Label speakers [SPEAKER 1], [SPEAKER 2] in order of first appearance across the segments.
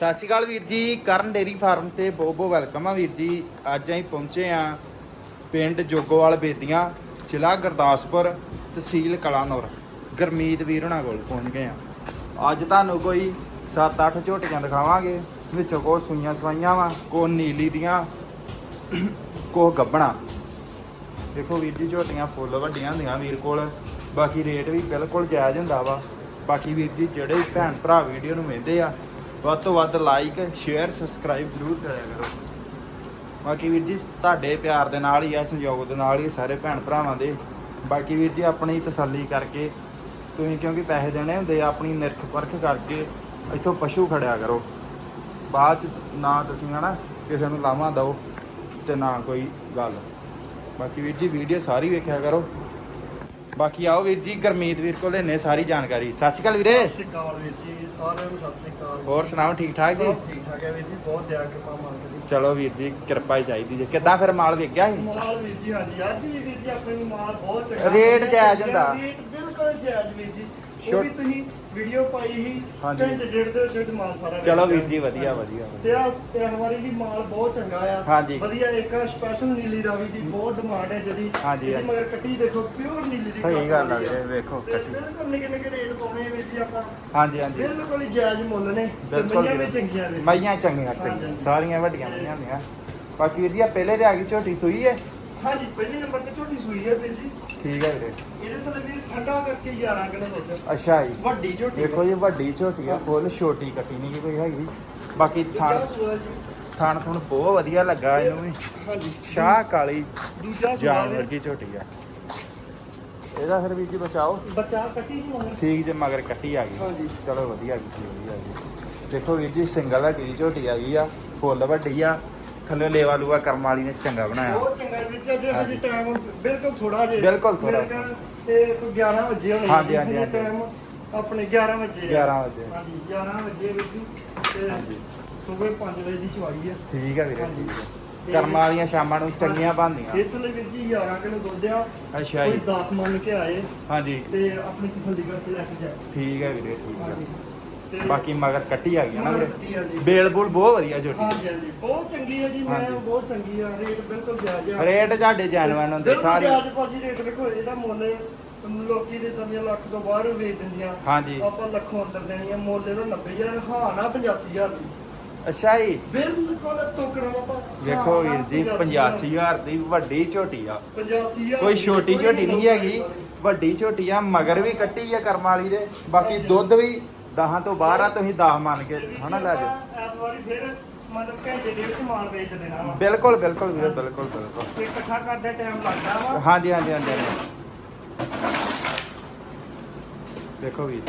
[SPEAKER 1] ਸਤਿ ਸ਼੍ਰੀ ਅਕਾਲ ਵੀਰ ਜੀ, ਕਰਨ ਡੇਰੀ ਫਾਰਮ ਤੇ ਬਹੁਤ ਬਹੁਤ ਵੈਲਕਮ ਆ ਵੀਰ ਜੀ। ਅੱਜ ਅਸੀਂ ਪਹੁੰਚੇ ਆ ਪਿੰਡ ਜੋਗੋਵਾਲ ਬੇਦੀਆਂ, ਜ਼ਿਲ੍ਹਾ ਗੁਰਦਾਸਪੁਰ ਤਹਿਸੀਲ ਕਲਾਨੌਰ। ਗਰਮੀਤ ਵੀਰ ਹੁਣਾਂ ਕੋਲ ਪਹੁੰਚ ਗਏ ਆ ਅੱਜ ਤੁਹਾਨੂੰ ਕੋਈ 7-8 ਝੋਟੀਆਂ ਦਿਖਾਵਾਂਗੇ, ਵਿੱਚੋਂ ਕੋ ਸੂਈਆਂ ਸਵਾਈਆਂ ਵਾ ਕੋ ਨੀਲੀ ਦੀਆਂ ਕੋ ਗੱਬਣਾ। ਦੇਖੋ ਵੀਰ ਜੀ, ਝੋਟੀਆਂ ਫੁੱਲ ਵੱਡੀਆਂ ਹੁੰਦੀਆਂ ਵੀਰ ਕੋਲ। ਬਾਕੀ ਰੇਟ ਵੀ ਬਿਲਕੁਲ ਜਾਇਜ਼ ਹੁੰਦਾ ਵਾ। ਬਾਕੀ ਵੀਰ ਜੀ, ਜਿਹੜੇ ਭੈਣ ਭਰਾ ਵੀਡੀਓ ਨੂੰ ਵੇਖਦੇ ਆ ਵੱਧ ਤੋਂ ਵੱਧ ਲਾਈਕ ਸ਼ੇਅਰ ਸਬਸਕ੍ਰਾਈਬ ਜ਼ਰੂਰ ਕਰਿਆ ਕਰੋ। ਬਾਕੀ ਵੀਰ ਜੀ, ਤੁਹਾਡੇ ਪਿਆਰ ਦੇ ਨਾਲ ਹੀ ਆ, ਸੰਯੋਗ ਦੇ ਨਾਲ ਹੀ ਸਾਰੇ ਭੈਣ ਭਰਾਵਾਂ ਦੇ। ਬਾਕੀ ਵੀਰ ਜੀ, ਆਪਣੀ ਤਸੱਲੀ ਕਰਕੇ ਤੁਸੀਂ ਕਿਉਂਕਿ ਪੈਸੇ ਦੇਣੇ ਹੁੰਦੇ ਆ, ਆਪਣੀ ਨਿਰਖ ਪਰਖ ਕਰਕੇ ਇੱਥੋਂ ਪਸ਼ੂ ਖੜਿਆ ਕਰੋ। ਬਾਅਦ ਚ ਨਾ ਤੁਸੀਂ ਹਨਾ ਕਿਸੇ ਨੂੰ ਲਾਵਾਂ ਦਿਓ ਤੇ ਨਾ ਕੋਈ ਗੱਲ। ਬਾਕੀ ਵੀਰ ਜੀ ਵੀਡੀਓ ਸਾਰੀ ਵੇਖਿਆ ਕਰੋ। ਬਾਕੀ ਆਓ ਵੀਰ ਜੀ ਗਰਮੀਤ ਵੀਰ ਕੋਲ ਲੈਨੇ ਸਾਰੀ ਜਾਣਕਾਰੀ। ਸਤਿ ਸ਼੍ਰੀ ਅਕਾਲ ਵੀਰੇ।
[SPEAKER 2] ਸਤਿ ਸ਼੍ਰੀ ਅਕਾਲ ਵੀਰ ਜੀ ਸਾਰਿਆਂ ਨੂੰ ਸਤਿ ਸ਼੍ਰੀ ਅਕਾਲ।
[SPEAKER 1] ਹੋਰ ਸੁਣਾਓ ਠੀਕ ਠਾਕ ਜੀ?
[SPEAKER 2] ਸਭ ਠੀਕ ਠਾਕ ਹੈ ਵੀਰ ਜੀ ਬਹੁਤ ਦਿਆ ਕਿਰਪਾ ਮਾਲਕ ਦੀ।
[SPEAKER 1] ਚਲੋ ਵੀਰ ਜੀ ਕਿਰਪਾ ਹੀ ਚਾਹੀਦੀ ਜੀ। ਕਿੱਦਾਂ ਫਿਰ ਮਾਲ ਵਿਕ ਗਿਆ ਸੀ?
[SPEAKER 2] ਮਾਲ ਵੀਰ ਜੀ ਹਾਂਜੀ। ਅੱਜ ਵੀ ਵੀਰ ਜੀ ਆਪਣੇ ਨੂੰ ਮਾਲ ਬਹੁਤ ਚੰਗਾ
[SPEAKER 1] ਰੇਟ। ਜਾਇਜ਼ ਹੁੰਦਾ।
[SPEAKER 2] ਰੇਟ ਬਿਲਕੁਲ ਜਾਇਜ਼ ਵੀਰ ਜੀ। ਉਹ ਵੀ ਤੁਸੀਂ ਵੀਡੀਓ ਪਾਈ ਸੀ
[SPEAKER 1] ਹਾਂਜੀ।
[SPEAKER 2] ਘੰਟੇ ਡੇਢ ਦੇ ਵਿੱਚ ਵਿੱਚ ਮਾਲ ਸਾਰਾ
[SPEAKER 1] ਚਲੋ ਵੀਰ। ਜੀ ਵਧੀਆ ਵਧੀਆ
[SPEAKER 2] ਤੇ ਆ ਇਸ ਵਾਰੀ ਵੀ ਮਾਲ ਬਹੁਤ ਚੰਗਾ ਆ
[SPEAKER 1] ਹਾਂਜੀ।
[SPEAKER 2] ਵਧੀਆ ਇੱਕ ਸਪੈਸ਼ਲ ਨੀਲੀ ਰਾਵੀ ਦੀ ਬਹੁਤ ਡਿਮਾਂਡ ਹੈ ਜਿਹਦੀ
[SPEAKER 1] ਹਾਂਜੀ,
[SPEAKER 2] ਇਹਦੀ
[SPEAKER 1] ਹਾਂਜੀ।
[SPEAKER 2] ਮਗਰ ਕੱਟੀ ਦੇਖੋ ਪਿਓਰ ਨੀਲੀ ਦੀ
[SPEAKER 1] ਸਹੀ
[SPEAKER 2] ਕੱਟ
[SPEAKER 1] ਗੱਲ ਆ ਵੀਰੇ, ਵੇਖੋ
[SPEAKER 2] ਤੇ
[SPEAKER 1] ਕੱਟੀ।
[SPEAKER 2] ਬਿਲਕੁਲ ਨਿੱਕੇ ਨਿੱਕੇ ਰੇਟ ਪਾਉਣੇ ਵੀਰ ਜੀ ਆਪਾਂ
[SPEAKER 1] ਹਾਂਜੀ ਹਾਂਜੀ
[SPEAKER 2] ਬਿਲਕੁਲ ਹੀ ਜਾਇਜ਼ ਮੁੱਲ ਨੇ ਤੇ
[SPEAKER 1] ਬਿਲਕੁਲ
[SPEAKER 2] ਮਈਆਂ ਵੀ
[SPEAKER 1] ਵੀਰੇ।
[SPEAKER 2] ਚੰਗੀਆਂ ਨੇ
[SPEAKER 1] ਮਈਆਂ ਚੰਗੀਆਂ ਚੰਗੀਆਂ
[SPEAKER 2] ਹਾਂਜੀ।
[SPEAKER 1] ਸਾਰੀਆਂ ਵੱਡੀਆਂ ਮਈਆਂ ਹੁੰਦੀਆਂ ਬਾਕੀ ਵੀਰ ਜੀ ਆ ਪਹਿਲੇ ਤੇ ਆ ਗਈ ਝੋਟੀ ਸੂਈ ਹੈ
[SPEAKER 2] ਹਾਂਜੀ ਪਹਿਲੇ ਨੰਬਰ ਤੇ ਝੋਟੀ ਸੂਈ ਹੈ ਵੀਰ ਜੀ
[SPEAKER 1] ਠੀਕ ਹੈ ਵੀਰੇ
[SPEAKER 2] ਇਹਦੇ ਥੱਲੇ ਵੀਰ ਠੰਡਾ ਕਰਕੇ 11 ਕਿਲੋ ਦੁੱਧ।
[SPEAKER 1] ਅੱਛਾ ਜੀ।
[SPEAKER 2] ਵੱਡੀ ਝੋਟੀ
[SPEAKER 1] ਦੇਖੋ ਜੀ ਵੱਡੀ ਝੋਟੀ ਆ ਫੁੱਲ ਛੋਟੀ ਕੱਟੀ ਨਹੀਂ ਗੀ ਕੋਈ ਹੈਗੀ। ਬਾਕੀ ਥਣ
[SPEAKER 2] ਜੀ।
[SPEAKER 1] ਥਣ ਥੁਣ ਬਹੁਤ ਵਧੀਆ ਲੱਗਾ ਇਹਨੂੰ ਵੀ।
[SPEAKER 2] ਹਾਂਜੀ।
[SPEAKER 1] ਸ਼ਾਹ ਕਾਲੀ
[SPEAKER 2] ਦੂਜਾ
[SPEAKER 1] ਜਾਨਵਰ
[SPEAKER 2] ਵੀਰ।
[SPEAKER 1] ਦੀ ਝੋਟੀ ਆ। ਇਹਦਾ ਫਿਰ ਵੀਰ ਜੀ ਬਚਾਓ।
[SPEAKER 2] ਬੱਚਾ ਕੱਟੀ ਨਹੀਂ ਹੋਣੀ।
[SPEAKER 1] ਠੀਕ ਜੇ ਮਗਰ ਕੱਟੀ ਆ ਗਈ।
[SPEAKER 2] ਹਾਂਜੀ।
[SPEAKER 1] ਚਲੋ ਵਧੀਆ ਗਈ ਵਧੀਆ ਗਈ ਦੇਖੋ ਵੀਰ ਜੀ ਸਿੰਗਲ ਹੱਡੀ ਦੀ ਝੋਟੀ ਆ ਗਈ ਆ ਫੁੱਲ ਵੱਡੀ ਆ। ਥੱਲੇ ਲੇਵਾ ਲੂਆ ਕਰਮ ਵਾਲੀ ਨੇ ਚੰਗਾ ਬਣਾਇਆ।
[SPEAKER 2] ਬਹੁਤ ਚੰਗਾ ਜੀ ਅਜੇ
[SPEAKER 1] ਹਾਂਜੀ।
[SPEAKER 2] ਹਜੇ। ਟਾਈਮ ਬਿਲਕੁਲ ਥੋੜਾ ਜਿਹਾ
[SPEAKER 1] ਬਿਲਕੁਲ ਥੋੜ੍ਹਾ।
[SPEAKER 2] ਤੇ ਕੋਈ 11 ਵਜੇ ਹੋਣੇ
[SPEAKER 1] ਹਾਂਜੀ, ਹਾਂਜੀ, ਹਾਂਜੀ।
[SPEAKER 2] ਟਾਈਮ ਆਪਣੇ 11 ਵਜੇ। ਆ।
[SPEAKER 1] 11 ਵਜੇ।
[SPEAKER 2] ਹਾਂਜੀ 11 ਵਜੇ ਜੀ ਤੇ
[SPEAKER 1] ਹਾਂਜੀ।
[SPEAKER 2] ਸਵੇਰ 5 ਵਜੇ ਦੀ ਚਵਾਈ ਹੈ
[SPEAKER 1] ਠੀਕ ਆ ਵੀਰੇ
[SPEAKER 2] ਹਾਂਜੀ।
[SPEAKER 1] ਠੀਕ ਕਰਮ ਵਾਲੀਆਂ ਸ਼ਾਮਾਂ ਨੂੰ ਚੰਗੀਆਂ ਬਣਦੀਆਂ।
[SPEAKER 2] ਇਹ ਥੱਲੇ ਵੀਰ ਜੀ 11 ਕਿਲੋ ਦੁੱਧ ਆ।
[SPEAKER 1] ਅੱਛਾ
[SPEAKER 2] ਕੋਈ
[SPEAKER 1] ਜੀ
[SPEAKER 2] 10 ਮੰਨ ਕੇ ਆਏ।
[SPEAKER 1] ਹਾਂਜੀ।
[SPEAKER 2] ਤੇ ਆਪਣੀ ਤਸੱਲੀ ਕਰਕੇ ਲੈ ਕੇ ਜਾਏ।
[SPEAKER 1] ਠੀਕ ਹੈ ਵੀਰੇ ਠੀਕ
[SPEAKER 2] ਹਾਂਜੀ।
[SPEAKER 1] ਆ
[SPEAKER 2] ਤੇ
[SPEAKER 1] ਬਾਕੀ ਮਗਰ ਕੱਟੀ ਆ ਗਈ ਨਾ ਵੀਰੇ। ਬੇਲ ਬੂਲ ਬਹੁਤ ਵਧੀਆ ਝੋਟੀ
[SPEAKER 2] ਹਾਂਜੀ ਹਾਂਜੀ। ਬਹੁਤ ਚੰਗੀ ਹੈ ਜੀ ਮੈਂ
[SPEAKER 1] ਹਾਂਜੀ।
[SPEAKER 2] ਬਹੁਤ ਚੰਗੀ ਆ। ਰੇਟ ਬਿਲਕੁਲ ਜਾਇਜ਼ ਆ।
[SPEAKER 1] ਰੇਟ ਤੁਹਾਡੇ ਜਾਨਵਰ ਹੁੰਦੇ
[SPEAKER 2] ਬਿਲਕੁਲ
[SPEAKER 1] ਸਾਰੇ।
[SPEAKER 2] ਜਾਇਜ਼ ਭਾਜੀ ਰੇਟ ਦੇਖੋ ਇਹਦਾ ਮੁੱਲ ਲੋਕੀ ਦੇ ਦੰਦੀਆਂ ਲੱਖ ਤੋਂ ਬਾਹਰ ਵੇਚ ਦਿੰਦੀਆਂ।
[SPEAKER 1] ਹਾਂਜੀ।
[SPEAKER 2] ਆਪਾਂ ਲੱਖੋਂ ਅੰਦਰ ਦੇਣੀ ਆ ਮੁੱਲ ਇਹਦਾ 90000 ਹਾਂ ਨਾ 85000 ਦੀ।
[SPEAKER 1] ਅੱਛਾ ਜੀ।
[SPEAKER 2] ਬਿਲਕੁਲ ਤੋਕੜਾ ਦਾ
[SPEAKER 1] ਵੇਖੋ
[SPEAKER 2] ਹਾਂ
[SPEAKER 1] ਵੀਰ ਜੀ 85000 ਦੀ ਵੱਡੀ ਝੋਟੀ ਆ।
[SPEAKER 2] 85000
[SPEAKER 1] ਕੋਈ ਛੋਟੀ ਝੋਟੀ ਨਹੀਂ ਹੈਗੀ। ਵੱਡੀ ਝੋਟੀ ਆ ਮਗਰ ਵੀ ਕੱਟੀ ਆ ਕਰਮ ਵਾਲੀ ਦੇ। ਬਾਕੀ ਦੁੱਧ ਵੀ 10 ਤੋਂ ਬਾਹਰ ਆ ਤੁਸੀਂ 10 ਮੰਨ ਕੇ ਹਨਾ ਲੈ ਜਾਓ।
[SPEAKER 2] ਇਸ ਵਾਰੀ ਫਿਰ ਮਤਲਬ ਘੰਟੇ ਦੇ ਵਿੱਚ ਮਾਲ ਵੇਚ ਦੇਣਾ ਵਾ।
[SPEAKER 1] ਬਿਲਕੁਲ ਬਿਲਕੁਲ ਵੀਰੇ ਬਿਲਕੁਲ ਬਿਲਕੁਲ।
[SPEAKER 2] ਤੇ ਇਕੱਠਾ ਕਰਦੇ ਟਾਈਮ ਲੱਗਦਾ ਵਾ।
[SPEAKER 1] ਹਾਂਜੀ ਹਾਂਜੀ ਹਾਂਜੀ ਹਾਂਜੀ। ਦੇਖੋ ਵੀਰ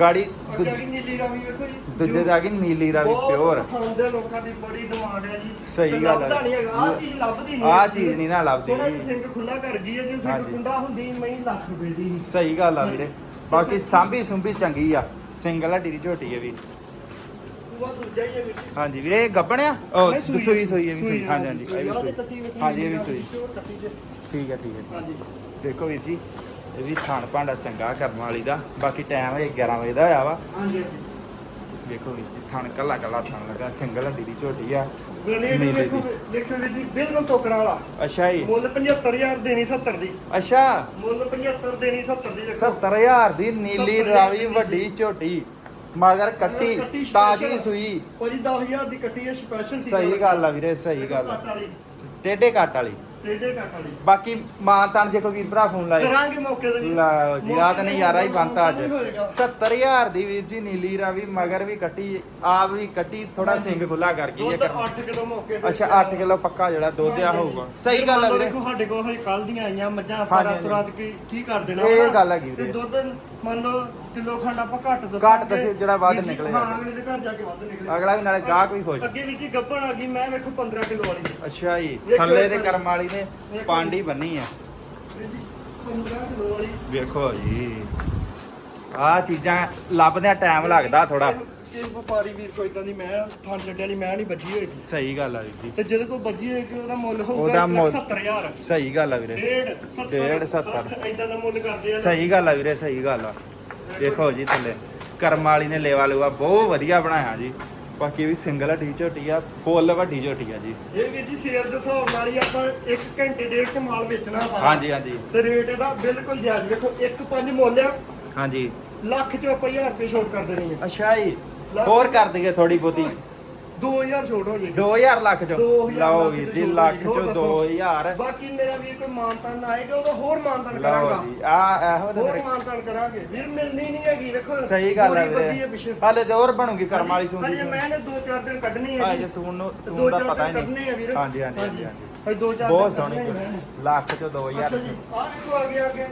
[SPEAKER 1] ਗਾੜੀ
[SPEAKER 2] ਅੱਗੇ
[SPEAKER 1] ਦੂਜ-
[SPEAKER 2] ਵੀ ਨੀਲੀ ਰਾਵੀ ਵੇਖੋ ਜੀ।
[SPEAKER 1] ਦੂਜੇ ਤੇ ਆ ਗਈ ਨੀਲੀ ਰਾਵੀ
[SPEAKER 2] ਬਹੁਤ
[SPEAKER 1] ਪਿਓਰ
[SPEAKER 2] ਪਸੰਦ ਹੈ ਲੋਕਾਂ ਦੀ ਬੜੀ ਡਿਮਾਂਡ ਹੈ ਜੀ।
[SPEAKER 1] ਸਹੀ
[SPEAKER 2] ਤੇ
[SPEAKER 1] ਗੱਲ ਹੈ।
[SPEAKER 2] ਲੱਭਦਾ ਨਹੀਂ ਹੈਗਾ। ਆਹ ਚੀਜ਼ ਲੱਭਦੀ ਨਹੀਂ
[SPEAKER 1] ਆਹ ਚੀਜ਼ ਨਹੀਂ ਨਾ ਲੱਭਦੀ।
[SPEAKER 2] ਥੋੜਾ ਜਿਹਾ ਸਿੰਘ ਖੁੱਲਾ ਕਰ ਗਈ ਹੈ। ਜੇ ਸਿੰਘ
[SPEAKER 1] ਹਾਂਜੀ।
[SPEAKER 2] ਕੁੰਡਾ ਹੁੰਦੀ ਮੈਂ ਲੱਖ ਰੁਪਏ ਦੀ। ਸੀ।
[SPEAKER 1] ਸਹੀ ਗੱਲ ਆ ਵੀਰੇ। ਬਾਕੀ ਸਾਂਭੀ ਸੁੰਭੀ ਚੰਗੀ ਆ। ਸਿੰਗਲ ਹੱਡੀ ਦੀ ਝੋਟੀ ਹੈ ਵੀਰ।
[SPEAKER 2] ਉਹ ਦੂਜਾ ਹੀ ਹੈ ਵਿੱਚ
[SPEAKER 1] ਹਾਂਜੀ ਵੀਰੇ ਇਹ ਗੱਬਣ ਆ? ਉਹ
[SPEAKER 2] ਨਹੀਂ,
[SPEAKER 1] ਸੂਈ ਸੂਈ ਇਹ ਵੀ ਸੂਈ ਹਾਂਜੀ ਹਾਂਜੀ ਇਹ ਵੀ ਸੂਈ। ਹਾਂਜੀ ਇਹ ਵੀ ਸੂਈ। ਠੀਕ ਹੈ ਠੀਕ ਹੈ
[SPEAKER 2] ਹਾਂਜੀ।
[SPEAKER 1] ਦੇਖੋ ਵੀਰ ਜੀ ਇਹ ਵੀ ਥਾਣ ਭਾਂਡਾ ਚੰਗਾ ਕਰਨ ਵਾਲੀ ਦਾ। ਬਾਕੀ ਟਾਈਮ ਹੈ 11 ਵਜੇ ਦਾ ਹੋਇਆ ਵਾ।
[SPEAKER 2] ਹਾਂਜੀ
[SPEAKER 1] ਵੇਖੋ ਵੀਰ ਜੀ ਥਣ ਕੱਲਾ ਕੱਲਾ ਥਣ ਲੱਗਾ ਸਿੰਗਲ ਹੱਡੀ ਦੀ ਝੋਟੀ ਆ। ਨੀਲੀ
[SPEAKER 2] ਦੇਖੋ
[SPEAKER 1] ਦੀ।
[SPEAKER 2] ਦੇਖੋ ਵੀਰ ਜੀ ਬਿਲਕੁਲ ਟੋਕਰਾ ਵਾਲਾ।
[SPEAKER 1] ਅੱਛਾ ਜੀ।
[SPEAKER 2] ਮੁੱਲ 75000 ਦੇਣੀ 70 ਦੀ।
[SPEAKER 1] ਅੱਛਾ।
[SPEAKER 2] ਮੁੱਲ 75 ਦੇਣੀ 70 ਦੀ ਦੇਖੋ।
[SPEAKER 1] 70000 ਦੀ ਨੀਲੀ
[SPEAKER 2] 70,000
[SPEAKER 1] ਰਾਵੀ ਵੱਡੀ ਝੋਟੀ ਮਗਰ ਕੱਟੀ ਤਾਜੀ। ਸੂਈ।
[SPEAKER 2] ਭਾਜੀ 10000 ਦੀ ਕੱਟੀ ਹੈ ਸਪੈਸ਼ਲ
[SPEAKER 1] ਸਹੀ ਗੱਲ। ਆ ਵੀਰੇ ਸਹੀ ਗੱਲ ਆ। ਟੇਡੇ ਕੱਟ ਵਾਲੀ। ਬਾਕੀ ਮਾਂ ਤਾਂ ਜੇ ਕੋਈ ਵੀਰ ਭਰਾ ਫੋਨ ਲਾਏ
[SPEAKER 2] ਕਰਾਂਗੇ ਮੌਕੇ ਤੇ ਵੀ।
[SPEAKER 1] ਲਓ ਜੀ ਆ ਤਾਂ ਨਜ਼ਾਰਾ ਹੀ ਬੰਤਾ ਅੱਜ
[SPEAKER 2] ਨਹੀਂ ਹੋਏਗਾ।
[SPEAKER 1] 70000 ਦੀ ਵੀਰ ਜੀ ਨੀਲੀ ਰਾਵੀ ਮਗਰ ਵੀ ਕੱਟੀ ਆਪ ਵੀ ਕੱਟੀ ਥੋੜਾ ਸਿੰਘ ਖੁੱਲਾ ਕਰ ਗਈ
[SPEAKER 2] ਦੁੱਧ
[SPEAKER 1] ਹੈ
[SPEAKER 2] 8 ਕਿਲੋ ਮੌਕੇ ਤੇ
[SPEAKER 1] ਅੱਛਾ 8 ਕਿਲੋ ਪੱਕਾ ਜਿਹੜਾ ਦੁੱਧ ਆ ਹੋਊਗਾ ਸਹੀ ਗੱਲ ਆ ਵੀਰੇ
[SPEAKER 2] ਦੇਖੋ ਸਾਡੇ ਕੋਲ ਹਜੇ ਕੱਲ ਦੀਆਂ ਆਈਆਂ ਮੱਝਾਂ
[SPEAKER 1] ਹਾਂਜੀ,
[SPEAKER 2] ਆਪਾਂ
[SPEAKER 1] ਹਾਂਜੀ।
[SPEAKER 2] ਰਾਤ ਕੀ ਕੀ ਕਰ ਦੇਣਾ
[SPEAKER 1] ਇਹ
[SPEAKER 2] ਵਾ।
[SPEAKER 1] ਗੱਲ ਹੈਗੀ
[SPEAKER 2] ਤੇ
[SPEAKER 1] ਵੀਰੇ।
[SPEAKER 2] ਦੁੱਧ ਮੰਨ ਲਓ ਕਿਲੋ ਖੰਡ ਆਪਾਂ ਘੱਟ ਦੱਸਾਂਗੇ
[SPEAKER 1] ਦੱਸਿਓ, ਜਿਹੜਾ ਵੱਧ
[SPEAKER 2] ਵੀਰ ਜੀ,
[SPEAKER 1] ਨਿਕਲੇਗਾ।
[SPEAKER 2] ਹਾਂ ਅਗਲੇ ਦੇ ਘਰ ਜਾ ਕੇ ਵੱਧ ਨਿਕਲੇ
[SPEAKER 1] ਅਗਲਾ ਵੀ ਨਾਲੇ ਗਾਹਕ ਵੀ ਖੁਸ਼
[SPEAKER 2] ਅੱਗੇ ਵੀ ਜੀ ਗੱਬਣ ਆ ਗਈ ਮੈਂ ਵੇਖੋ 15 ਕਿਲੋ ਵਾਲੀ
[SPEAKER 1] ਅੱਛਾ ਜੀ ਥੱਲੇ ਦੇ। ਕਰਮ ਵਾਲੀ ਨੇ। ਪਾਂਡੀ ਬੰਨੀ ਆ।
[SPEAKER 2] 15
[SPEAKER 1] ਵੇਖੋ ਜੀ। ਆ ਚੀਜ਼ਾਂ ਲੱਭਦਿਆਂ ਟਾਈਮ ਲੱਗਦਾ ਥੋੜਾ
[SPEAKER 2] ਕਿ ਵਪਾਰੀ ਵੀਰ ਕੋਈ ਇਦਾਂ ਦੀ ਮੈਂ ਥਾਂ ਛੱਡੇ ਵਾਲੀ ਮੈਂ ਨਹੀਂ ਬੱਜੀ ਹੋਏਗੀ।
[SPEAKER 1] ਸਹੀ ਗੱਲ ਆ ਵੀਰ ਜੀ।
[SPEAKER 2] ਤੇ ਜਿਹਦੇ ਕੋਲ ਬੱਜੀ ਹੋਏਗੀ ਉਹਦਾ ਮੁੱਲ
[SPEAKER 1] ਉਹਦਾ
[SPEAKER 2] ਹੋਊਗਾ
[SPEAKER 1] ਮੁੱਲ-
[SPEAKER 2] 70000
[SPEAKER 1] ਸਹੀ ਗੱਲ ਆ ਵੀਰੇ।
[SPEAKER 2] ਡੇਢ 70
[SPEAKER 1] ਡੇਢ, ਸੱਤਰ।
[SPEAKER 2] ਇਦਾਂ ਦਾ ਮੁੱਲ ਕਰਦੇ ਆ
[SPEAKER 1] ਸਹੀ ਗੱਲ ਆ ਵੀਰੇ ਸਹੀ ਗੱਲ ਆ। ਦੇਖੋ ਜੀ ਥੱਲੇ। ਕਰਮ ਵਾਲੀ ਨੇ ਲੇਵਾ ਲੂਆ ਬਹੁਤ ਵਧੀਆ ਬਣਾਇਆ ਜੀ। ਬਾਕੀ ਵੀ ਸਿੰਗਲ ਹੱਡੀ ਝੋਟੀ ਆ ਫੁੱਲ ਵੱਡੀ ਝੋਟੀ ਆ ਜੀ।
[SPEAKER 2] ਇਹ ਵੀਰ ਜੀ ਸੇਲ ਦੇ ਹਿਸਾਬ ਨਾਲ ਹੀ ਆਪਾਂ 1 ਘੰਟੇ ਡੇਢ ਚ ਮਾਲ ਵੇਚਣਾ ਸਾਰਾ।
[SPEAKER 1] ਹਾਂਜੀ ਹਾਂਜੀ।
[SPEAKER 2] ਤੇ ਰੇਟ ਇਹਦਾ ਬਿਲਕੁਲ ਜਾਇਜ਼। ਵੇਖੋ 1.5 ਮੁੱਲ ਆ।
[SPEAKER 1] ਹਾਂਜੀ।
[SPEAKER 2] ਲੱਖ ਚੋਂ ਆਪਾਂ 1000 ਰੁਪਏ ਛੋਟ ਕਰ ਦੇਣੀ
[SPEAKER 1] ਅੱਛਾ ਜੀ। ਹੋਰ ਕਰ ਦਈਏ ਥੋੜੀ ਬਹੁਤੀ
[SPEAKER 2] 2000 ਛੋਟ ਹੋ
[SPEAKER 1] 2000 ਲੱਖ ਚ।
[SPEAKER 2] ਦੋ ਹਜ਼ਾਰ
[SPEAKER 1] ਲਓ
[SPEAKER 2] ਲੱਖ
[SPEAKER 1] ਵੀਰ
[SPEAKER 2] ਚ
[SPEAKER 1] ਜੀ ਲੱਖ
[SPEAKER 2] ਹੋਰ
[SPEAKER 1] ਚ
[SPEAKER 2] ਦੱਸੋ।
[SPEAKER 1] 2000
[SPEAKER 2] ਬਾਕੀ ਮੇਰਾ ਵੀਰ ਕੋਈ ਮਾਨਤਾਨ ਆਏਗਾ ਉਹਦਾ ਹੋਰ ਮਾਨਤਾਨ
[SPEAKER 1] ਲਓ
[SPEAKER 2] ਕਰਾਂਗਾ।
[SPEAKER 1] ਜੀ ਆ ਇਹੋ ਤੇ
[SPEAKER 2] ਹੋਰ ਮਾਨਤਾਨ ਕਰਾਂਗੇ। ਵੀਰ ਮਿਲਣੀ ਨਹੀਂ ਹੈਗੀ ਵੇਖੋ।
[SPEAKER 1] ਸਹੀ ਗੱਲ ਹੈ ਵੀਰੇ। ਹਾਲੇ ਤੇ ਹੋਰ ਬਣੂਗੀ ਕਰਮ ਵਾਲੀ ਸੁਣਦੀ
[SPEAKER 2] ਹਜੇ ਮੈਂ ਨੇ 2-4 ਦਿਨ ਕੱਢਣੀ ਹੈ ਜੀ।
[SPEAKER 1] ਜੇ ਸੂਣ ਨੂੰ
[SPEAKER 2] ਦੋ
[SPEAKER 1] ਸੂਣ ਦਾ
[SPEAKER 2] ਚਾਰ
[SPEAKER 1] ਪਤਾ ਹੀ
[SPEAKER 2] ਕੱਢਣੇ ਆ
[SPEAKER 1] ਨਹੀਂ
[SPEAKER 2] ਵੀਰ।
[SPEAKER 1] ਹਾਂਜੀ ਹਾਂਜੀ ਹਾਂਜੀ
[SPEAKER 2] ਹਜੇ। ਦੋ ਚਾਰ
[SPEAKER 1] ਬਹੁਤ ਸੋਹਣੀ
[SPEAKER 2] ਆ।
[SPEAKER 1] ਲੱਖ ਚ
[SPEAKER 2] ਅੱਛਾ
[SPEAKER 1] 2000
[SPEAKER 2] ਜੀ ਆਹ ਦੇਖੋ ਅੱਗੇ ਅੱਗੇ।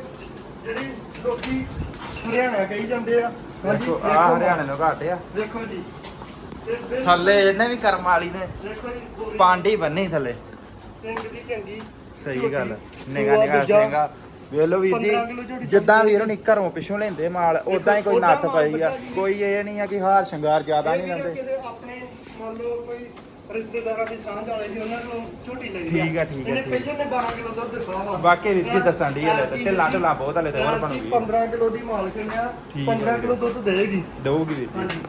[SPEAKER 2] ਜਿਹੜੀ ਲੋਕੀ ਹਰਿਆਣਾ ਕਹੀ ਜਾਂਦੇ ਆ।
[SPEAKER 1] ਦੇਖੋ ਆ। ਹਰਿਆਣੇ ਨੂੰ ਘੱਟ ਆ।
[SPEAKER 2] ਦੇਖੋ ਜੀ। ਤੇ
[SPEAKER 1] ਥੱਲੇ ਇਹਨੇ ਵੀ ਕਰਮ ਵਾਲੀ ਨੇ।
[SPEAKER 2] ਦੇਖੋ ਜੀ ਪੂਰੀ
[SPEAKER 1] ਪਾਂਡੀ ਬੰਨੀ ਥੱਲੇ।
[SPEAKER 2] ਸਿੰਘ ਦੀ ਚੰਗੀ
[SPEAKER 1] ਸਹੀ ਗੱਲ। ਨਿਗਾ ਨਿਗਾ। ਸਿੰਘਾ ਵੇਖ ਲਓ ਵੀਰ
[SPEAKER 2] 15 ਕਿਲੋ ਝੋਟੀ
[SPEAKER 1] ਜੀ ਜਿੱਦਾਂ ਵੀਰ ਹੁਣੀ ਘਰੋਂ ਪਿੱਛੋਂ ਲੈਂਦੇ ਮਾਲ ਉਦਾਂ ਹੀ ਕੋਈ ਨੱਥ ਪਈ ਆ। ਕੋਈ ਇਹ ਨਹੀਂ ਆ ਕਿ ਹਾਰ ਸ਼ਿੰਗਾਰ ਜ਼ਿਆਦਾ ਨਹੀਂ ਲੈਂਦੇ
[SPEAKER 2] ਆਪਣੇ ਮੰਨ ਲਓ ਕੋਈ ਰਿਸ਼ਤੇਦਾਰਾਂ ਦੀ ਸਾਂਝ ਵਾਲੇ ਸੀ ਉਹਨਾਂ ਕੋਲੋਂ ਝੋਟੀ ਲਈ
[SPEAKER 1] ਠੀਕ ਆ, ਠੀਕ ਆ,
[SPEAKER 2] ਇਹਨੇ
[SPEAKER 1] ਠੀਕ।
[SPEAKER 2] ਪਹਿਲੇ ਨੇ 12 ਕਿਲੋ ਦੁੱਧ ਦਿੱਤਾ ਵਾ।
[SPEAKER 1] ਵਾਕਈ ਵੀਰ ਜੀ ਦੱਸਣ ਡਈ ਹਲੇ ਤੇ ਢਿੱਲਾਂ ਢਿੱਲਾਂ ਬਹੁਤ ਹਲੇ ਤੇ ਹੋਰ
[SPEAKER 2] ਅਸੀਂ
[SPEAKER 1] ਬਣੂਗੀ।
[SPEAKER 2] 15 ਕਿਲੋ ਦੀ ਮਾਲਕ ਆ?
[SPEAKER 1] ਠੀਕ ਆ
[SPEAKER 2] 15
[SPEAKER 1] ਵੀਰ।
[SPEAKER 2] ਕਿਲੋ ਦੁੱਧ ਦੇਗੀ
[SPEAKER 1] ਦਊਗੀ ਵੀਰ ਜੀ।
[SPEAKER 2] ਹਾਂਜੀ।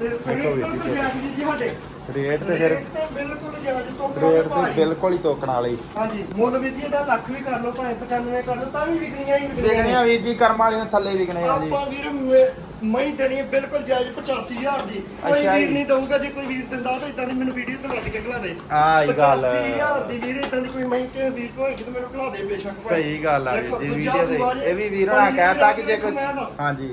[SPEAKER 2] ਤੇ
[SPEAKER 1] ਦੇਖੋ ਵੀਰ ਜੀ,
[SPEAKER 2] ਬਿਲਕੁਲ ਜਾਇਜ਼ ਜੀ ਸਾਡੇ
[SPEAKER 1] ਰੇਟ ਤੇ ਫਿਰ
[SPEAKER 2] ਰੇਟ ਤੇ ਬਿਲਕੁਲ ਜਾਇਜ਼ ਤੋਂ
[SPEAKER 1] ਰੇਟ ਤੇ ਬਿਲਕੁਲ ਹੀ ਤੋਕਣ ਵਾਲੀ।
[SPEAKER 2] ਹਾਂਜੀ ਮੁੱਲ ਹੀ ਇਹਦਾ ਲੱਖ ਵੀ ਕਰ ਲਓ ਭਾਵੇਂ 95 ਕਰ ਲਓ ਤਾਂ ਵੀ ਵਿਕਣੀਆਂ ਹੀ
[SPEAKER 1] ਵਿਕਣੇ ਆ ਵੀਰ ਜੀ ਕਰਮ ਵਾਲੀਆਂ ਥੱਲੇ ਵਿਕਣੇ ਆ ਜੀ
[SPEAKER 2] ਆਪਾਂ ਵੀਰ ਮੇ- ਮਹੀਂ ਦੇਣੀ ਹੈ ਬਿਲਕੁਲ ਜਾਇਜ਼ 85000 ਦੀ। ਕੋਈ
[SPEAKER 1] ਅੱਛਾ
[SPEAKER 2] ਵੀਰ
[SPEAKER 1] ਜੀ।
[SPEAKER 2] ਨਹੀਂ ਦਊਗਾ ਜੇ ਕੋਈ ਵੀਰ ਦਿੰਦਾ ਤਾਂ ਇਦਾਂ ਦੀ ਮੈਨੂੰ ਵੀਡੀਓ ਤੇ ਲੱਗ ਕੇ ਖਲਾ ਦੇ।
[SPEAKER 1] ਆ ਹੀ ਗੱਲ।
[SPEAKER 2] 85000 ਦੀ ਵੀਰ ਇਦਾਂ ਦੀ ਕੋਈ ਮਹੀਂ ਕੇ ਵੀਰ ਕੋਈ ਤਾਂ ਮੈਨੂੰ ਖਲਾ ਦੇ ਬੇਸ਼ੱਕ ਭਾਵੇਂ।
[SPEAKER 1] ਸਹੀ ਗੱਲ ਆ ਵੀਰ
[SPEAKER 2] ਦੇਖੋ,
[SPEAKER 1] ਜੀ
[SPEAKER 2] ਦੂਜਾ
[SPEAKER 1] ਵੀਡੀਓ
[SPEAKER 2] ਸੂਆ
[SPEAKER 1] ਦੇ
[SPEAKER 2] ਜੇ,
[SPEAKER 1] ਇਹ ਵੀ ਵੀਰ ਹੋਣਾ
[SPEAKER 2] ਕੋਈ
[SPEAKER 1] ਕਹਿਤਾ ਕਿ ਜੇ ਕੋਈ
[SPEAKER 2] ਮੈਂ ਤਾਂ-
[SPEAKER 1] ਹਾਂਜੀ।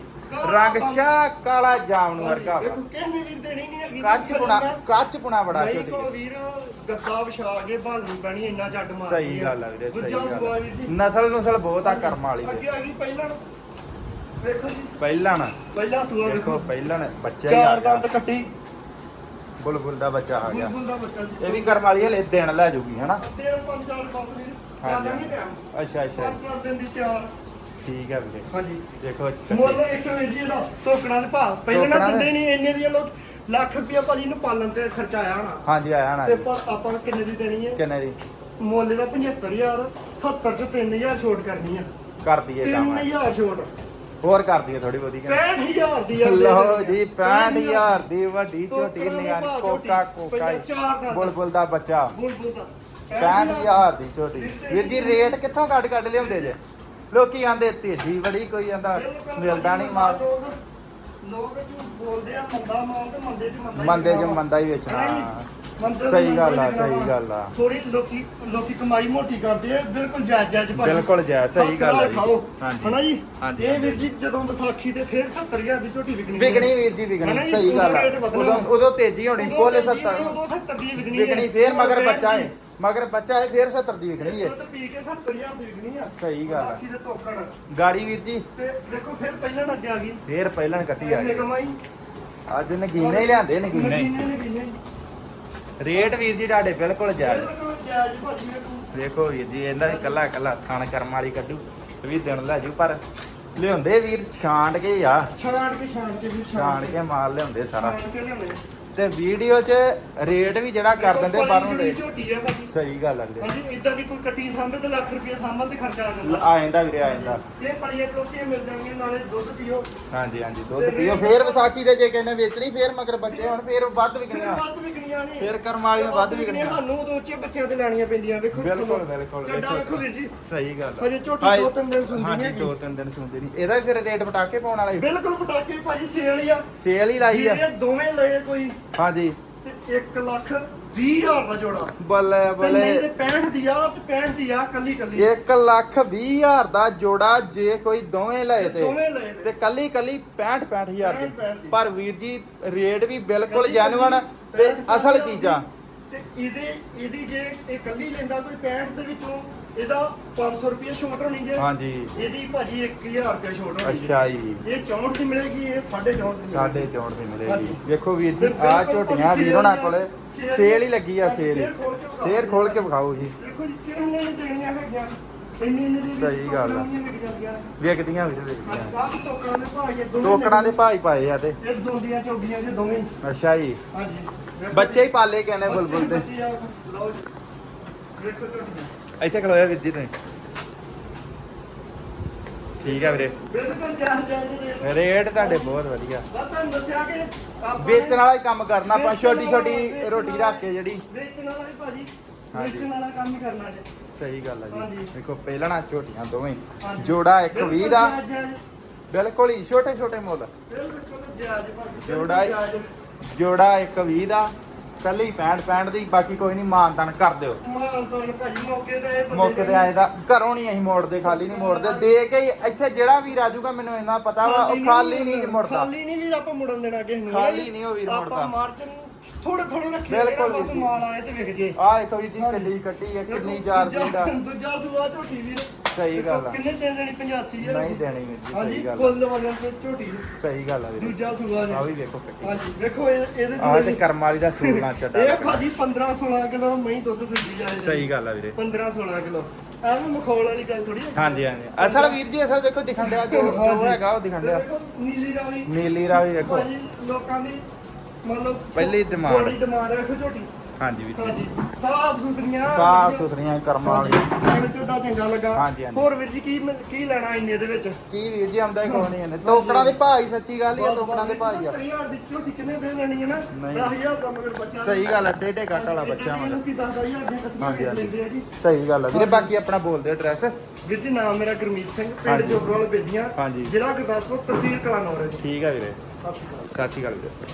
[SPEAKER 1] ਰੰਗ ਸ਼ਾ ਕਾਲਾ ਜਾਮ ਨੂੰ ਵਰਗਾ
[SPEAKER 2] ਕਿਸੇ ਨੇ ਵੀਰ ਦੇਣੀ ਨਹੀਂ ਹੈਗੀ।
[SPEAKER 1] ਕੱਚ ਪੁਣਾ ਕੱਚ ਪੁਣਾ ਬੜਾ ਛੋਟੀ
[SPEAKER 2] ਕੋ ਵੀਰ ਗੱਦਾ ਵਿਛਾ ਕੇ ਭਾਲਣੀ ਪੈਣੀ ਇੰਨਾ ਚੱਡ ਮਾਰ
[SPEAKER 1] ਸਹੀ ਗੱਲ ਆ ਵੀਰੇ ਸਹੀ ਗੱਲ। ਨਸਲ ਨੁਸਲ ਬਹੁਤ ਆ ਕਰਮ ਵਾਲੀ
[SPEAKER 2] ਅੱਗੇ
[SPEAKER 1] ਦੇ
[SPEAKER 2] ਆ ਗਈ ਪਹਿਲਾਂ ਵੇਖੋ ਜੀ।
[SPEAKER 1] ਪਹਿਲਾਂ ਨਾ
[SPEAKER 2] ਪਹਿਲਾ ਸੂਆ
[SPEAKER 1] ਦੇਖੋ
[SPEAKER 2] ਵੇਖੋ
[SPEAKER 1] ਪਹਿਲਾਂ ਨੇ ਬੱਚਾ ਹੀ ਆ
[SPEAKER 2] ਚਾਰ
[SPEAKER 1] ਗਿਆ।
[SPEAKER 2] ਦੰਦ ਕੱਟੀ।
[SPEAKER 1] ਬੁਲਬੁਲ ਦਾ ਬੱਚਾ ਆ ਗਿਆ।
[SPEAKER 2] ਬੁਲਬੁਲ ਦਾ ਬੱਚਾ ਜੀ।
[SPEAKER 1] ਇਹ ਵੀ ਕਰਮ ਵਾਲੀ ਹਲੇ ਦਿਨ ਲੈ ਜੂਗੀ ਹਨਾ?
[SPEAKER 2] ਤੇਰੇ ਪੰਜ ਚਾਰ ਬਸ ਵੀਰ। ਜ਼ਿਆਦਾ ਨਹੀਂ ਟਾਈਮ।
[SPEAKER 1] ਅੱਛਾ ਅੱਛਾ।
[SPEAKER 2] ਪੰਜ ਚਾਰ ਦਿਨ ਦੀ ਤਿਆਰ।
[SPEAKER 1] ਠੀਕ ਹੈ ਵੀਰੇ।
[SPEAKER 2] ਹਾਂਜੀ।
[SPEAKER 1] ਦੇਖੋ
[SPEAKER 2] ਮੁੱਲ ਇੱਕ ਜੀ ਇਹਦਾ ਟੋਕਣਾ ਦੇ ਭਾਅ। ਪਹਿਲੇ ਨਾ
[SPEAKER 1] ਟੋਕਣਾ ਦੇ-
[SPEAKER 2] ਦਿੰਦੇ ਨਹੀਂ ਇੰਨੇ ਦੀਆਂ ਲੋਕ ਲੱਖ ਰੁਪਇਆ ਭਾਜੀ ਨੂੰ ਪਾਲਣ ਤੇ ਖਰਚਾ ਆਇਆ ਹੋਣਾ।
[SPEAKER 1] ਹਾਂਜੀ ਆਇਆ ਨਾ
[SPEAKER 2] ਤੇ ਪਰ ਆਪਾਂ ਨੂੰ ਕਿੰਨੇ ਦੀ ਦੇਣੀ ਹੈ
[SPEAKER 1] ਕਿੰਨੇ ਦੀ?
[SPEAKER 2] ਮੁੱਲ ਦਾ 75000 70 ਚ 3000 ਛੋਟ ਕਰਨੀ ਆ।
[SPEAKER 1] ਕਰ ਦਈਏ ਕੰਮ।
[SPEAKER 2] 3000 ਛੋਟ।
[SPEAKER 1] ਹੋਰ ਕਰ ਦਈਏ ਥੋੜੀ ਬਹੁਤੀ ਕਿ
[SPEAKER 2] 65000 ਦੀ ਆ
[SPEAKER 1] ਲਓ ਜੀ 65000 ਦੀ ਵੱਡੀ ਝੋਟੀ
[SPEAKER 2] ਦੇ
[SPEAKER 1] ਨਿਆਣ ਕੋਕਾ। ਕੋਕਾ
[SPEAKER 2] ਦੰਦ।
[SPEAKER 1] ਬੁਲਬੁਲ ਦਾ ਬੱਚਾ।
[SPEAKER 2] ਬੁਲਬੁਲ ਦਾ।
[SPEAKER 1] 65000 ਦੀ ਝੋਟੀ। ਵੀਰ ਜੀ ਰੇਟ ਕਿੱਥੋਂ ਕੱਢ ਕੱਢ ਲਿਆਉਂਦੇ ਜੇ? ਲੋਕੀ ਆਂਦੇ ਤੇਜੀ ਬੜੀ ਕੋਈ ਆਂਦਾ ਮਿਲਦਾ ਨਹੀਂ ਮਾਲ
[SPEAKER 2] ਲੋਕ- ਜੋ ਬੋਲਦੇ ਆ ਮੰਦਾ ਮਾਲ ਤੇ ਮੰਦੇ ਚ ਮੰਦਾ
[SPEAKER 1] ਮੰਦੇ ਚ। ਮੰਦਾ ਹੀ ਵੇਚਣਾ ਸਹੀ ਗੱਲ ਆ, ਸਹੀ। ਗੱਲ ਆ।
[SPEAKER 2] ਥੋੜੀ ਲੋਕੀ ਲੋਕੀ ਕਮਾਈ ਮੋਟੀ ਕਰਦੇ ਆ ਬਿਲਕੁਲ ਜਾਇਜ਼ ਜਾਇਜ਼ ਭਾਜੀ।
[SPEAKER 1] ਬਿਲਕੁਲ ਜਾਇਜ਼, ਸਹੀ ਗੱਲ ਆ
[SPEAKER 2] ਨਾਲ
[SPEAKER 1] ਜੀ।
[SPEAKER 2] ਇਹ। ਵੀਰ ਜੀ ਜਦੋਂ ਵਿਸਾਖੀ ਤੇ ਫੇਰ 70000 ਦੀ ਝੋਟੀ ਵਿਕਣੀ
[SPEAKER 1] ਵਿਕਣੀ ਵੀਰ ਜੀ ਵਿਕਣੀ ਸਹੀ ਗੱਲ ਆ
[SPEAKER 2] ਉਦੋਂ
[SPEAKER 1] ਤੇਜੀ ਹੋਣੀ ਕੋਲੇ
[SPEAKER 2] ਤੇਜ਼ੀ
[SPEAKER 1] 70
[SPEAKER 2] ਉਦੋਂ 70 ਦੀ ਵਿਕਣੀ
[SPEAKER 1] ਵਿਕਣੀ। ਫੇਰ ਮਗਰ ਬੱਚਾ ਹੈ। ਮਗਰ ਬੱਚਾ ਹੈ ਫੇਰ 70 ਦੀ ਵਿਕਣੀ ਹੈ
[SPEAKER 2] ਦੁੱਧ ਪੀ ਕੇ 70000 ਦੀ ਵਿਕਣੀ ਆ।
[SPEAKER 1] ਸਹੀ ਗੱਲ ਆ।
[SPEAKER 2] ਵਿਸਾਖੀ ਦੇ ਤੋਕੜ।
[SPEAKER 1] ਗਾੜੀ ਵੀਰ ਜੀ।
[SPEAKER 2] ਤੇ ਦੇਖੋ ਫਿਰ ਪਹਿਲਾਂ ਅੱਗੇ ਆ ਗਈ।
[SPEAKER 1] ਫੇਰ ਪਹਿਲਾਂ ਕੱਟੀ ਆ
[SPEAKER 2] ਇਹਨੇ
[SPEAKER 1] ਗਈ
[SPEAKER 2] ਕਮਾਈ।
[SPEAKER 1] ਅੱਜ ਨਗੀਨੇ ਹੀ ਲਿਆਂਦੇ ਨਗੀਨੇ। ਹੀ। ਰੇਟ ਵੀਰ ਜੀ ਤੁਹਾਡੇ ਬਿਲਕੁਲ ਜਾਇਜ਼।
[SPEAKER 2] ਜਾਇਜ਼ ਭਾਜੀ।
[SPEAKER 1] ਦੇਖੋ ਵੀਰ ਜੀ ਇਹਦਾ ਵੀ ਕੱਲਾ ਕੱਲਾ ਥਣ ਕਰਮ ਵਾਲੀ ਕੱਢੂ ਇਹ ਵੀ ਦਿਨ ਲੈ ਜੂ ਪਰ ਲਿਆਉਂਦੇ ਵੀਰ ਛਾਂਟ ਕੇ ਆ।
[SPEAKER 2] ਛਾਣ ਕੇ ਛਾਣ ਕੇ ਵੀ
[SPEAKER 1] ਛਾਣ ਕੇ। ਮਾਲ ਲਿਆਉਂਦੇ ਸਾਰਾ।
[SPEAKER 2] ਛਾਣ ਕੇ ਲਿਆਉਣੇ
[SPEAKER 1] ਤੇ ਵੀਡੀਓ 'ਚ ਰੇਟ ਵੀ ਜਿਹੜਾ ਕਰ ਦਿੰਦੇ ਬਾਹਰੋਂ ਰੇਟ।
[SPEAKER 2] ਝੋਟੀ ਆ
[SPEAKER 1] ਸਹੀ ਗੱਲ ਆ ਵੀਰੇ।
[SPEAKER 2] ਹਾਂਜੀ ਇਦਾਂ ਦੀ ਕੋਈ ਕੱਟੀ ਸਾਂਭੇ ਤੇ ਲੱਖ ਰੁਪਏ ਸਾਂਭਣ ਤੇ ਖਰਚਾ ਆ ਜਾਂਦਾ।
[SPEAKER 1] ਆ ਜਾਂਦਾ ਵੀਰੇ ਆ ਜਾਂਦਾ।
[SPEAKER 2] ਇਹ ਪੜੀਆਂ ਪਲੋਸੀਆਂ ਮਿਲ ਜਾਣਗੀਆਂ ਨਾਲੇ ਦੁੱਧ ਪੀਓ।
[SPEAKER 1] ਹਾਂਜੀ ਹਾਂਜੀ ਦੁੱਧ ਪੀਓ। ਫੇਰ ਵਿਸਾਖੀ ਦੇ ਜੇ ਕਹਿੰਦੇ ਵੇਚਣੀ ਫੇਰ ਮਗਰ ਬੱਚੇ ਹੁਣ ਫੇਰ ਵੱਧ ਵਿਕਣੀਆਂ।
[SPEAKER 2] ਵੱਧ ਵਿਕਣੀਆਂ ਨੇ।
[SPEAKER 1] ਫੇਰ ਕਰਮ ਵਾਲੀਆਂ ਵੱਧ ਵਿਕਣੀਆਂ
[SPEAKER 2] ਸਾਨੂੰ ਉਦੋਂ ਉੱਚੇ ਬੱਚਿਆਂ ਤੇ ਲੈਣੀਆਂ ਪੈਂਦੀਆਂ ਵੇਖੋ
[SPEAKER 1] ਬਿਲਕੁਲ ਬਿਲਕੁਲ
[SPEAKER 2] ਚੱਡਾ ਵੇਖੋ ਵੀਰ ਜੀ।
[SPEAKER 1] ਸਹੀ ਗੱਲ ਆ।
[SPEAKER 2] ਹਜੇ ਝੋਟੀ
[SPEAKER 1] ਹਾਏ,
[SPEAKER 2] ਦੋ ਤਿੰਨ ਦਿਨ ਸੁਣਦੀ
[SPEAKER 1] ਹਾਂਜੀ
[SPEAKER 2] ਨਹੀਂ
[SPEAKER 1] ਦੋ ਤਿੰਨ ਦਿਨ ਸੁਣਦੀ ਨਹੀਂ। ਇਹਦਾ ਵੀ ਫਿਰ ਰੇਟ ਪਟਾਕੇ ਪਾਉਣ ਵਾਲਾ। ਹੀ
[SPEAKER 2] ਬਿਲਕੁਲ ਪਟਾਕੇ ਭਾਜੀ ਸੇਲ ਹੀ ਆ।
[SPEAKER 1] ਸੇਲ ਹੀ ਲਾਈ ਆ।
[SPEAKER 2] ਇਹ ਦੋਵੇਂ ਲਏ ਕੋਈ
[SPEAKER 1] ਹਾਂਜੀ।
[SPEAKER 2] ਤੇ 1 ਲੱਖ 20 ਹਜ਼ਾਰ ਦਾ ਜੋੜਾ।
[SPEAKER 1] ਬੱਲੇ
[SPEAKER 2] ਨਹੀਂ
[SPEAKER 1] ਬੱਲੇ।
[SPEAKER 2] ਤੇ 65 ਦੀ ਆ ਤੇ 65 ਦੀ ਆ ਕੱਲੀ ਕੱਲੀ।
[SPEAKER 1] 1 ਲੱਖ 20 ਹਜ਼ਾਰ ਦਾ ਜੋੜਾ ਜੇ ਕੋਈ ਦੋਵੇਂ ਲਏ ਤੇ।
[SPEAKER 2] ਦੋਵੇਂ ਲਏ
[SPEAKER 1] ਤੇ।
[SPEAKER 2] ਤੇ
[SPEAKER 1] ਕੱਲੀ ਕੱਲੀ 65 65 ਹਜ਼ਾਰ
[SPEAKER 2] 65
[SPEAKER 1] ਦੀ
[SPEAKER 2] ਦੀ।
[SPEAKER 1] ਪਰ ਵੀਰ ਜੀ ਰੇਟ ਵੀ ਬਿਲਕੁਲ
[SPEAKER 2] ਕੱਲੀ
[SPEAKER 1] ਜੈਨੂਅਨ ਤੇ
[SPEAKER 2] 65
[SPEAKER 1] ਅਸਲ ਚੀਜ਼ਾਂ।
[SPEAKER 2] ਤੇ ਇਹਦੇ ਇਹਦੀ ਜੇ ਇਹ ਕੱਲੀ ਲੈਂਦਾ ਕੋਈ 65 ਦੇ ਵਿੱਚੋਂ ਇਹਦਾ 500 ਰੁਪਏ ਛੋਟ ਹੋਣੀ ਜੇ।
[SPEAKER 1] ਹਾਂਜੀ।
[SPEAKER 2] ਇਹਦੀ ਭਾਜੀ 1000 ਰੁਪਏ ਛੋਟ ਹੋਣੀ
[SPEAKER 1] ਅੱਛਾ ਜੀ।
[SPEAKER 2] ਇਹ 64 ਦੀ ਮਿਲੇਗੀ ਇਹ 64 ਦੀ
[SPEAKER 1] ਸਾਢੇ 64 ਦੀ ਮਿਲੇਗੀ। ਵੇਖੋ ਵੀਰ ਜੀ ਆ ਝੋਟੀਆਂ ਵੀਰ ਹੋਣਾ। ਕੋਲੇ
[SPEAKER 2] ਸੇਲ
[SPEAKER 1] ਹੀ ਲੱਗੀ ਆ ਸੇਲ
[SPEAKER 2] ਫੇਰ ਖੋਲ ਕੇ ਵਿਖਾਓ।
[SPEAKER 1] ਜੀ।
[SPEAKER 2] ਦੇਖੋ ਜੀ ਚਿਹਨੇ ਨੇ ਦੇਣੀਆਂ ਹੈਗੀਆਂ?
[SPEAKER 1] ਸਹੀ ਗੱਲ ਆ।
[SPEAKER 2] ਟੋਕਰਾਂ ਵਿਕ ਜਾਂਦੀਆਂ ਨੇ।
[SPEAKER 1] ਵੇਖਦੀਆਂ ਵੀਰ ਵੇਖਦੀਆਂ
[SPEAKER 2] ਕਾਫ ਟੋਕਰਾਂ ਦੇ ਭਾਅ ਇਹ ਦੋਵੇਂ
[SPEAKER 1] ਟੋਕੜਾਂ ਦੇ ਭਾਈ ਪਾਏ ਆ ਤੇ।
[SPEAKER 2] ਇਹ ਦੋਂਦੀਆਂ ਚੌਗੀਆਂ ਜੇ ਦੋਵੇਂ। ਹੀ।
[SPEAKER 1] ਅੱਛਾ ਜੀ।
[SPEAKER 2] ਹਾਂਜੀ।
[SPEAKER 1] ਬੱਚੇ ਹੀ ਪਾਲੇ ਕਹਿੰਦੇ ਬੁਲਬੁਲ ਤੇ। ਇੱਥੇ ਖਲੋਇਆ ਵੀਰ ਜੀ ਤੁਸੀਂ। ਠੀਕ ਆ ਵੀਰੇ
[SPEAKER 2] ਬਿਲਕੁਲ ਜਾਇਜ਼ ਜਾਇਜ਼ ਰੇਟ
[SPEAKER 1] ਰੇਟ ਤੁਹਾਡੇ ਬਹੁਤ ਵਧੀਆ
[SPEAKER 2] ਤੁਹਾਨੂੰ ਦੱਸਿਆ ਕਿ ਆਪਾਂ ਨੇ
[SPEAKER 1] ਵੇਚਣ ਵਾਲਾ ਹੀ ਕੰਮ ਕਰਨਾ ਆਪਾਂ ਛੋਟੀ ਛੋਟੀ ਰੋਟੀ। ਰੱਖ ਕੇ ਜਿਹੜੀ
[SPEAKER 2] ਵੇਚਣ ਵਾਲਾ ਹੀ ਭਾਜੀ
[SPEAKER 1] ਹਾਂਜੀ।
[SPEAKER 2] ਵੇਚਣ ਵਾਲਾ ਕੰਮ ਹੀ ਕਰਨਾ ਜੀ
[SPEAKER 1] ਸਹੀ ਗੱਲ ਆ ਜੀ
[SPEAKER 2] ਹਾਂਜੀ।
[SPEAKER 1] ਦੇਖੋ ਪਹਿਲਣਾ ਝੋਟੀਆਂ ਦੋਵੇਂ
[SPEAKER 2] ਹਾਂਜੀ।
[SPEAKER 1] ਜੋੜਾ ਇੱਕ
[SPEAKER 2] ਬਿਲਕੁਲ
[SPEAKER 1] 20 ਦਾ
[SPEAKER 2] ਜਾਇਜ਼ ਜਾਇਜ਼,
[SPEAKER 1] ਬਿਲਕੁਲ ਹੀ ਛੋਟੇ ਛੋਟੇ ਮੁੱਲ
[SPEAKER 2] ਬਿਲਕੁਲ ਜਾਇਜ਼ ਭਾਜੀ
[SPEAKER 1] ਜੋੜਾ ਹੀ-
[SPEAKER 2] ਜਾਇਜ਼।
[SPEAKER 1] ਜੋੜਾ ਇੱਕ 20 ਦਾ ਕੱਲੀ 65 65 ਦੀ ਬਾਕੀ ਕੋਈ ਨਹੀਂ ਮਾਨਤਾਨ ਕਰ ਦਿਓ।
[SPEAKER 2] ਭਾਜੀ ਮੌਕੇ ਤੇ
[SPEAKER 1] ਮੌਕੇ ਆਏ ਦਾ ਘਰੋਂ ਨਹੀਂ ਅਸੀਂ ਮੋੜਦੇ ਖਾਲੀ ਨਹੀਂ ਮੋੜਦੇ। ਦੇ ਕੇ ਹੀ ਇੱਥੇ ਜਿਹੜਾ ਵੀ ਰਾਜੂਗਾ ਮੈਨੂੰ ਇੰਨਾ ਪਤਾ ਵਾ ਉਹ ਖਾਲੀ ਨਹੀਂ ਮੁੜਦਾ।
[SPEAKER 2] ਖਾਲੀ ਨਹੀਂ ਵੀਰ ਆਪਾਂ ਮੁੜਨ ਦੇਣਾ ਕਿਸੇ ਨੂੰ।
[SPEAKER 1] ਖਾਲੀ ਨਹੀਂ ਉਹ ਵੀਰ ਮੁੜਦਾ।
[SPEAKER 2] ਆਪਾਂ ਮਾਰਜਨ ਥੋੜੇ ਥੋੜੇ ਰੱਖੇ
[SPEAKER 1] ਬਿਲਕੁਲ
[SPEAKER 2] ਬਸ
[SPEAKER 1] ਜੀ।
[SPEAKER 2] ਮਾਲ ਆਏ ਤੇ ਵਿਕ ਜੇ।
[SPEAKER 1] ਆ ਇੱਕ ਵੀ ਦੀ ਕਿੰਨੀ ਕੱਟੀ ਹੈ ਕਿੰਨੀ ਚਾਰ
[SPEAKER 2] ਦੂਜਾ-
[SPEAKER 1] ਪਿੰਡਾ
[SPEAKER 2] ਦੂਜਾ ਸੂਆ ਝੋਟੀ ਵੀਰ
[SPEAKER 1] ਸਹੀ ਗੱਲ ਆ।
[SPEAKER 2] ਕਿੰਨੇ ਦੇ ਦੇਣੀ? 85000
[SPEAKER 1] ਨਹੀਂ ਦੇਣੀ ਵੀਰ ਜੀ
[SPEAKER 2] ਹਾਂਜੀ
[SPEAKER 1] ਸਹੀ ਗੱਲ ਆ।
[SPEAKER 2] ਫੁੱਲ ਵਜਨ ਤੇ ਝੋਟੀ।
[SPEAKER 1] ਸਹੀ ਗੱਲ ਆ ਵੀਰ
[SPEAKER 2] ਦੂਜਾ ਸੂਆ ਜੀ।
[SPEAKER 1] ਆ ਵੀ ਵੇਖੋ ਕੱਟੀ।
[SPEAKER 2] ਹਾਂਜੀ ਵੇਖੋ ਇਹ- ਇਹਦੇ
[SPEAKER 1] ਆ ਤੇ ਕਰਮ ਵਾਲੀ ਦਾ ਸੂਲ ਨਾ ਛੱਡਾ।
[SPEAKER 2] ਇਹ ਭਾਜੀ 15 16 ਕਿਲੋ ਮਹੀਂ ਦੁੱਧ ਦਿੰਦੀ ਜਾਏ
[SPEAKER 1] ਸਹੀ ਗੱਲ ਆ ਵੀਰੇ।
[SPEAKER 2] 15 16 ਕਿਲੋ। ਐਵੇਂ ਮਖੌਲ ਵਾਲੀ ਗੱਲ ਥੋੜੀ
[SPEAKER 1] ਹਾਂਜੀ ਹਾਂਜੀ। ਅਸਲ ਵੀਰ ਜੀ ਅਸਲ ਵੇਖੋ ਦਿਖਣ ਡਿਆ ਜੋ ਜੋ ਹੈਗਾ ਉਹ ਦਿਖਣ ਡਿਆ।
[SPEAKER 2] ਦੇਖੋ ਨੀਲੀ ਰਾਵੀ।
[SPEAKER 1] ਨੀਲੀ ਰਾਵੀ ਵੇਖੋ
[SPEAKER 2] ਭਾਜੀ ਲੋਕਾਂ ਦੀ ਮਤਲਬ
[SPEAKER 1] ਪਹਿਲੀ demand।
[SPEAKER 2] ਬੜੀ ਡਿਮਾਂਡ ਹੈ ਵੇਖੋ ਝੋਟੀ।
[SPEAKER 1] ਹਾਂਜੀ ਵੀਰ ਜੀ।
[SPEAKER 2] ਹਾਂਜੀ ਸਾਫ਼ ਸੁਥਰੀਆਂ
[SPEAKER 1] ਸਾਫ਼ ਸੁਥਰੀਆਂ ਕਰਮਾਂ ਵਾਲੀਆਂ।
[SPEAKER 2] ਮੈਨੂੰ ਝੋਟਾ ਚੰਗਾ ਲੱਗਾ।
[SPEAKER 1] ਹਾਂਜੀ, ਹਾਂਜੀ।
[SPEAKER 2] ਹੋਰ ਵੀਰ ਜੀ ਕੀ ਮਿਲ- ਕੀ ਲੈਣਾ ਇੰਨੇ ਦੇ ਵਿੱਚ?
[SPEAKER 1] ਕੀ ਵੀਰ ਜੀ ਆਉਂਦਾ ਹੀ ਕੋਈ ਨਹੀਂ ਇਹਨੇ। ਤੋਕੜਾਂ ਦੇ ਭਾਅ ਹੀ ਸੱਚੀ ਗੱਲ ਹੀ ਆ ਤੋਕੜਾਂ ਦੇ ਭਾਅ ਹੀ ਆ।
[SPEAKER 2] 10000 ਦੀ ਝੋਟੀ ਕਿੰਨੇ ਦੇ ਲੈਣੀ ਹੈ ਨਾ?
[SPEAKER 1] ਨਹੀਂ।
[SPEAKER 2] 10000 ਦਾ ਮਗਰ ਬੱਚਾ
[SPEAKER 1] ਸਹੀ ਗੱਲ ਆ ਟੇਢੇ ਕੱਟ ਵਾਲਾ ਬੱਚਾ
[SPEAKER 2] ਮਗਰ।
[SPEAKER 1] ਮਗਰ
[SPEAKER 2] ਕੀ 10000 ਦੀਆਂ ਕੱਟੀਆਂ
[SPEAKER 1] ਹਾਂਜੀ, ਹਾਂਜੀ।
[SPEAKER 2] ਲੈਂਦੇ ਆ ਜੀ।
[SPEAKER 1] ਸਹੀ ਗੱਲ ਆ। ਵੀਰੇ ਬਾਕੀ ਆਪਣਾ ਬੋਲਦੇ ਐਡਰੈਸ।
[SPEAKER 2] ਵੀਰ ਜੀ ਨਾਮ ਮੇਰਾ ਗੁਰਮੀਤ ਸਿੰਘ ਪਿੰਡ
[SPEAKER 1] ਹਾਂਜੀ।
[SPEAKER 2] ਬੇਦੀਆਂ
[SPEAKER 1] ਹਾਂਜੀ।
[SPEAKER 2] ਜ਼ਿਲ੍ਹਾ ਗੁਰਦਾਸਪੁਰ ਤਹਿਸੀਲ ਕਲਾਨੌਰ ਹੈ ਜੀ।
[SPEAKER 1] ਠੀਕ ਆ ਵੀਰੇ।
[SPEAKER 2] ਸਤਿ ਸ਼੍ਰੀ ਅਕਾਲ।
[SPEAKER 1] ਸਤਿ ਸ਼੍ਰੀ ਅਕਾਲ ਵੀਰੇ।